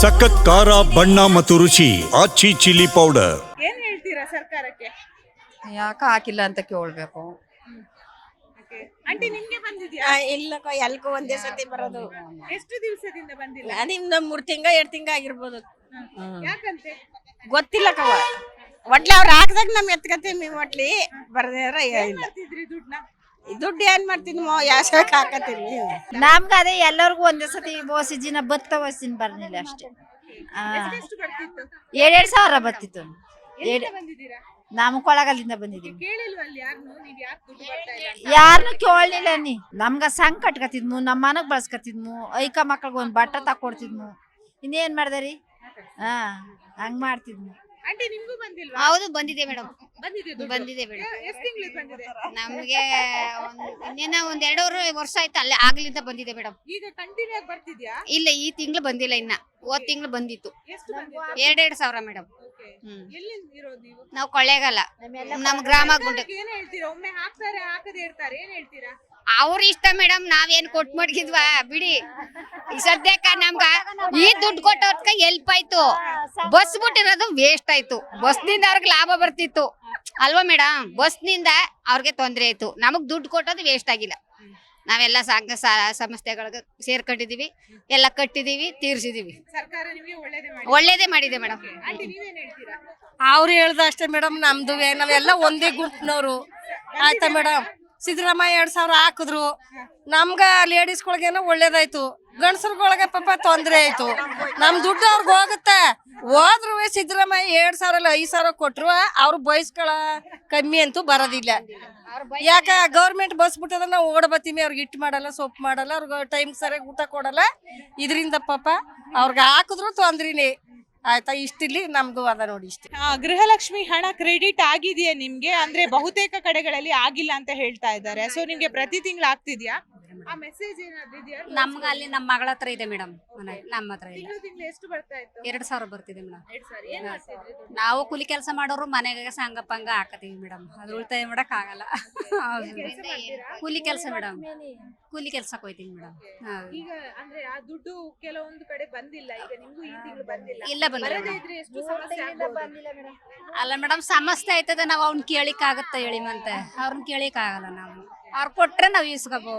ಸಖತ್ ಖಾರ ಬಣ್ಣ ಮತ್ತು ರುಚಿ ಆಚಿ ಚಿಲ್ಲಿ ಪೌಡರ್. ಏನ್ ಹೇಳ್ತೀರಾ ಸರ್ಕಾರಕ್ಕೆ? ಯಾಕೆ ಹಾಕಿಲ್ಲ ಅಂತ ಕೇಳ್ಬೇಕು. ಆಂಟಿ ನಿಮ್ಗೆ ಬಂದಿದ್ಯಾ? ಇಲ್ಲಕ್ಕ ಎಲ್ಕೋ ಒಂದೇ ಸತಿ ಬರೋದು. ಎಷ್ಟು ದಿವಸದಿಂದ ಬಂದಿಲ್ಲ? ನಿಮ್ದು ಮೂರ್ ತಿಂಗ ಎರಡ್ ತಿಂಗ ಆಗಿರ್ಬೋದು. ಯಾಕಂತೆ? ಗೊತ್ತಿಲ್ಲಕ್ಕವ ಒಟ್ಲಿ ಅವ್ರು ಹಾಕ್ದಾಗ ನಮ್ ಎತ್ಕತ್ತೀವಿ ಒಟ್ಲಿ. ಬರ್ದೇರ ಇಲ್ಲ ದುಡ್ಡು ಏನ್ ಮಾಡ್ತೀನಿ ಯಾಸಕ್ ಹಾಕತ್ತೀನಿ? ನಮ್ಗ ಅದೇ ಎಲ್ಲರಿಗೂ ಒಂದೇ ಸತಿ ಓಸಿಜಿನ ಬತ್ತ ಓಸಿನ ಬರ್ನಿಲ್ಲ ಅಷ್ಟೇ. ಎರಡೆರಡು ಸಾವಿರ ಬತ್ತಿತ್ತು ಎಲ್ಲಿಂದ ಬಂದಿದ್ದೀರಾ ನಾವು ಕೊಳಗಲ್ಲಿಂದ ಬಂದಿದ್ದೀವಿ. ಯಾರನ್ನು ಕೇಳಲಿಲ್ಲ ನೀ. ನಮ್ಗ ಸಂಗ್ ಕಟ್ಕತಿದ್ಮು ನಮ್ಮ ಮನಗ್ ಬಳಸ್ಕತಿದ್ಮು ಐಕ ಮಕ್ಳಿಗೆ ಒಂದ್ ಬಟ್ಟ ತಕೊಡ್ತಿದ್ಮು ಇನ್ನೇನ್ ಮಾಡ್ದಾರಿ ಹಾ ಹಂಗ್ ಮಾಡ್ತಿದ್ಮು. ಆಂಟಿ ನಿಮ್ಗೂ ಬಂದಿಲ್ವಾ? ಹೌದು ಬಂದಿದೆ ಮೇಡಮ್. ಬಂದಿದೆ ದುಡ್ಡು? ಬಂದಿದೆ ಮೇಡಮ್ ಎ- ಎಷ್ಟ್ ತಿಂಗ್ಳಿಗ್ ಬಂದಿದೆ? ನಮ್ಗೆ ಒಂದ್- ಇನ್ನೇನ ಒಂದ್ ಎರಡೂವರೆ ವರ್ಷ ಆಯ್ತು ಅಲ್ಲೇ ಆಗ್ಲಿಂದ ಬಂದಿದೆ ಮೇಡಮ್ ಈಗ ಕಂಟಿನ್ಯೂ ಆಗಿ ಬರ್ತಿದ್ಯಾ? ಇಲ್ಲ ಈ ತಿಂಗಳು ಬಂದಿಲ್ಲ ಇನ್ನ. ಹೋದ್ ತಿಂಗಳು ಬಂದಿತ್ತು. ಎಷ್ಟು ಎರಡ್ ಎರಡೆರಡು ಸಾವಿರ ಮೇಡಮ್ Okay. ಹ್ಮ್. ಎಲ್ಲಿಂದ ಇರೋದು ನೀವು? ನಾವು ಕೊಳ್ಳೇಗಾಲ. ನಮ್ ಗ್ರಾಮ ಗುಂಡ ಸರ್ಕಾರಕ್ಕೆ ಏನ್ ಹೇಳ್ತೀರಾ? ಒಮ್ಮೆ ಹಾಕ್ತಾರೆ ಹಾಕದೆ ಇರ್ತಾರೆ. ಏನ್ ಹೇಳ್ತೀರಾ? ಅವ್ರ ಇಷ್ಟ ಮೇಡಮ್ ನಾವೇನ್ ಕೊಟ್ ಮಡ್ಗಿದ್ವಾ? ಬಿಡಿ. ಈ ಸದ್ಯಕ್ಕ ನಮ್ಗ ಈ ದುಡ್ಡು ಕೊಟ್ಟೋದ್ಕ ಎಲ್ಪ್ ಆಯ್ತು. ಬಸ್ ಬಿಟ್ಟಿರೋದು ವೇಸ್ಟ್ ಆಯ್ತು. ಬಸ್ನಿಂದ ಅವ್ರಿಗೆ ಲಾಭ ಬರ್ತಿತ್ತು. ಅಲ್ವಾ ಮೇಡಮ್? ಬಸ್ನಿಂದ ಅವ್ರಿಗೆ ತೊಂದರೆ ಆಯ್ತು. ನಮಗ್ ದುಡ್ಡು ಕೊಟ್ಟೋದು ವೇಸ್ಟ್ ಆಗಿಲ್ಲ. ನಾವೆಲ್ಲ ಸಂಘ ಸ- ಸಂಸ್ಥೆಗಳಿಗೆ ಸೇರ್ಕೊಂಡಿದೀವಿ. ಎಲ್ಲ ಕಟ್ಟಿದೀವಿ ತೀರ್ಸಿದೀವಿ. ಸರ್ಕಾರ ನಿಮ್ಗೆ ಒಳ್ಳೇದೇ ಮಾಡಿ ಒಳ್ಳೇದೇ ಮಾಡಿದೆ ಮೇಡಮ್. ಆಂಟಿ ನೀವೇನ್ ಹೇಳ್ತೀರಾ? ಅವ್ರು ಹೇಳ್ದ ಅಷ್ಟೇ ಮೇಡಮ್ ನಮ್ದು ನಾವೆಲ್ಲ ಒಂದೇ ಗುಂಪ್ನವ್ರು. ಆಯ್ತಾ ಮೇಡಮ್? ಸಿದ್ದರಾಮಯ್ಯ ಎರಡ್ ಸಾವಿರ ಹಾಕಿದ್ರು. ನಮ್ಗ ಲೇಡೀಸ್ಗಳಿಗೇನೋ ಒಳ್ಳೇದಾಯ್ತು. ಗಂಡಸ್ರಗಳಿಗೆ ಪಾಪ ತೊಂದರೆ ಆಯ್ತು. ನಮ್ ದುಡ್ಡು ಅವ್ರಿಗೆ ಹೋಗುತ್ತೆ. ಹೋದ್ರು ಸಿದ್ದರಾಮಯ್ಯ ಎರಡ್ ಸಾವಿರ ಇಲ್ಲ, ಐದ್ ಸಾವಿರ ಕೊಟ್ರು ಅವ್ರು ಬಯಸ್ಕೊಳ ಕಮ್ಮಿ ಅಂತೂ ಬರೋದಿಲ್ಲ. ಯಾಕ ಗೌರ್ಮೆಂಟ್ ಬಸ್ ಬಿಟ್ಟದ ನಾವು ಓಡ್ ಬತ್ತೀವಿ ಅವ್ರಿಗೆ ಇಟ್ಟು ಮಾಡಲ್ಲ ಸೊಪ್ಪು ಮಾಡಲ್ಲ, ಅವ್ರಿಗೆ ಟೈಮ್ ಸರಿಯಾಗಿ ಊಟ ಕೊಡಲ್ಲ. ಇದರಿಂದ ಪಾಪ ಅವ್ರಿಗೆ ಹಾಕಿದ್ರು ತೊಂದ್ರಿನೇ. ಆಯ್ತಾ, ಇಷ್ಟಿಲ್ಲಿ ನಮ್ದು ಅದ ನೋಡಿ ಇಷ್ಟ. ಗೃಹಲಕ್ಷ್ಮಿ ಹಣ ಕ್ರೆಡಿಟ್ ಆಗಿದೆಯಾ ನಿಮ್ಗೆ? ಅಂದ್ರೆ ಬಹುತೇಕ ಕಡೆಗಳಲ್ಲಿ ಆಗಿಲ್ಲ ಅಂತ ಹೇಳ್ತಾ ಇದ್ದಾರೆ. ಸೊ ನಿಮ್ಗೆ ಪ್ರತಿ ತಿಂಗಳು ಆಗ್ತಿದ್ಯಾ? ಆ ಮೆಸೇಜ್ ಏನಾದ್ರು ಇದೆಯಾ? ನಮ್ಗ ಅಲ್ಲಿ ನಮ್ಮ ಮಗಳ ಹತ್ರ ಇದೆ ಮೇಡಮ್. ನಮ್ಮ ಹತ್ರ ಇಲ್ಲ. ತಿಂಗಳು ತಿಂಗಳು ಎಷ್ಟು ಬರ್ತಾ ಇತ್ತು? ಎರಡ್ ಸಾವಿರ ಬರ್ತಿದೆ ಮೇಡಮ್. ಎರಡ್ ಸಾವಿರ. ಏನ್ ಮಾಡ್ತಿದ್ರಿ ದುಡ್ಡು? ನಾವು ಕೂಲಿ ಕೆಲಸ ಮಾಡೋರು ಮನೆಗೆ ಸಂಘ ಪಂಗ ಹಾಕತೀವಿ ಮೇಡಮ್. ಅದು ಉಳಿತಾಯ ಮಾಡಕ್ ಆಗಲ್ಲ. ಹೌದು. ಕೆಲ್ಸ ಮಾಡ್ತೀರಾ? ಕೂಲಿ ಕೆಲಸ ಮೇಡಮ್. ಕೂಲಿ ಕೆಲ್ಸಕ್ಕೆ ಹೋಯ್ತೀನಿ ಮೇಡಮ್. ಈಗ ಅಂದ್ರೆ ಆ ದುಡ್ಡು ಕೆಲವೊಂದು ಕಡೆ ಬಂದಿಲ್ಲ. ಈಗ ನಿಮ್ಗೂ ಈ ತಿಂಗಳು ಬಂದಿಲ್ಲ. ಇಲ್ಲ ಬಂದಿಲ್ಲ ಬರದೇ ಇದ್ರೆ ಎಷ್ಟು ಸಮಸ್ಯೆ ಆಗ್ಬೋದು? ಅಲ್ಲ ಮೇಡಮ್ ಸಮಸ್ಯೆ ಆಯ್ತದ ನಾವು ಅವ್ನ ಕೇಳಿಕ್ ಆಗತ್ತ ಹೇಳಿ ಮಂತೆ ಅವ್ರನ್ನ ಕೇಳಿಕ್ ಆಗಲ್ಲ ನಾವು. ಅವ್ರು ಕೊಟ್ರೆ ನಾವು ಇಸ್ಕೋಬಹುದು